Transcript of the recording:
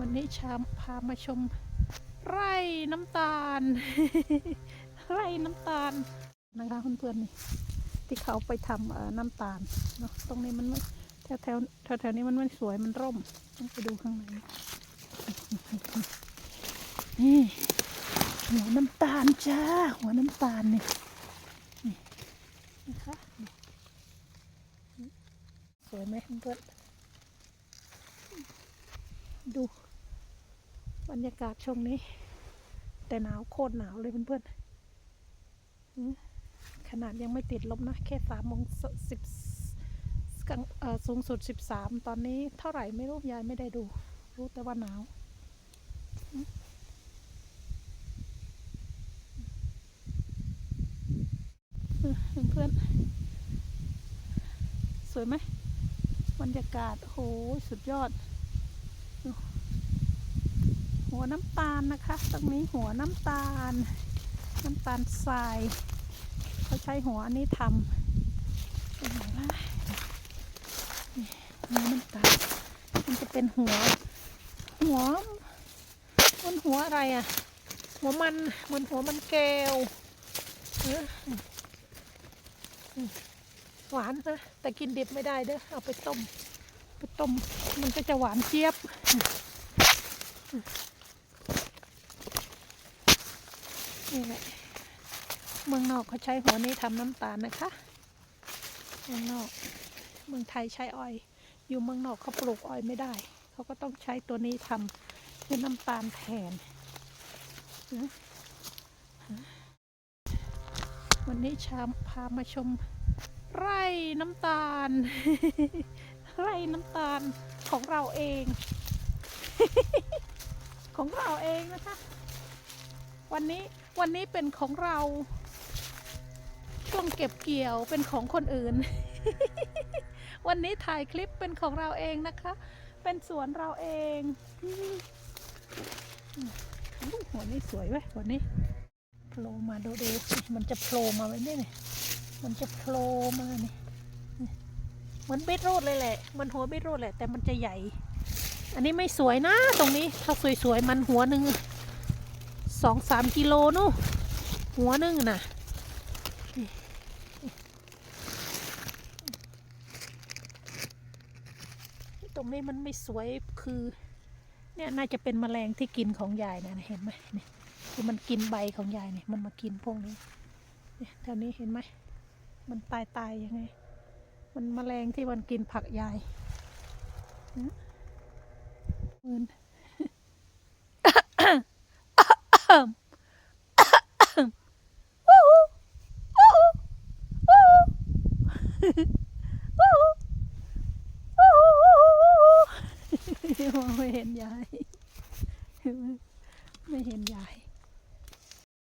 วันนี้ชามพามาชม ไร่น้ำตาล ไร่น้ำตาลนะคะเพื่อนๆนี่ที่เขาไปทำน้ำตาลเนาะตรงนี้มันไม่แถวแถวแถวแถวนี้มันไม่สวยมันร่มต้องไปดูข้างในนี่หัวน้ำตาลจ้า หัวน้ำตาลนี่นี่นะคะสวยไหมเพื่อนดู บรรยากาศช่วงนี้ แต่หนาวโคตรหนาวเลยเพื่อนๆขนาดยังไม่ติดลมนะ แค่สามโมงสิบกลาสูงสุดสิบสามตอนนี้เท่าไหร่ไม่รู้ยายไม่ได้ดู รู้แต่ว่าหนาวเพื่อนๆสวยไหมบรรยากาศโอ้โหสุดยอด หัวน้ำตาลนะคะ ตรงนี้หัวน้ำตาล น้ำตาลทรายเขาใช้หัวอันนี้ทำเป็นหัวละนี่น้ำตาลมันจะเป็นหัว หัวมันหัวอะไรอะ่ะ หัวมันเหมือนหัวมันแก้วหวานนะแต่กินดิบไม่ได้เด้อเอาไปต้ม ไปต้ม มันก็จะหวานเจี๊ยบ นี่แหละเมืองนอกเขาใช้หัวนี้ทำน้ำตาลนะคะเมืองนอก เมืองไทยใช้อ้อย อยู่เมืองนอกเขาปลูกอ้อยไม่ได้ เขาก็ต้องใช้ตัวนี้ทำเป็นน้ำตาลแทนวันนี้ชามพามาชมไร่น้ำตาล ไร่น้ำตาลของเราเอง ของเราเองนะคะ วันนี้ วันนี้เป็นของเราช่วงเก็บเกี่ยวเป็นของคนอื่น วันนี้ถ่ายคลิปเป็นของเราเองนะคะ เป็นสวนเราเองหัวนี้สวยเว้ยหัวนี้โผล่มาดูดูมันจะโผล่มาไว้นี่นี่มันจะโผล่มาเนี่นี่เหมือนบีทรูทเลยแหละมันหัวบีทรูทแหละแต่มันจะใหญ่ อันนี้ไม่สวยนะ ตรงนี้ถ้าสวยๆมันหัวหนึ่ง สองสามกิโลนู่หัวหนึ่งนะตรงนี้มันไม่สวยคือ เนี่ยน่าจะเป็นแมลงที่กินของยายนะเห็นไหมเนี่ยคือมันกินใบของยายเนี่ยมันมากินพวกนี้เนี่ยแถวนี้เห็นไหมมันตายตายยังไง มันแมลงที่มันกินผักยายหืมมืน มองไม่เห็นยาย ไม่เห็นยาย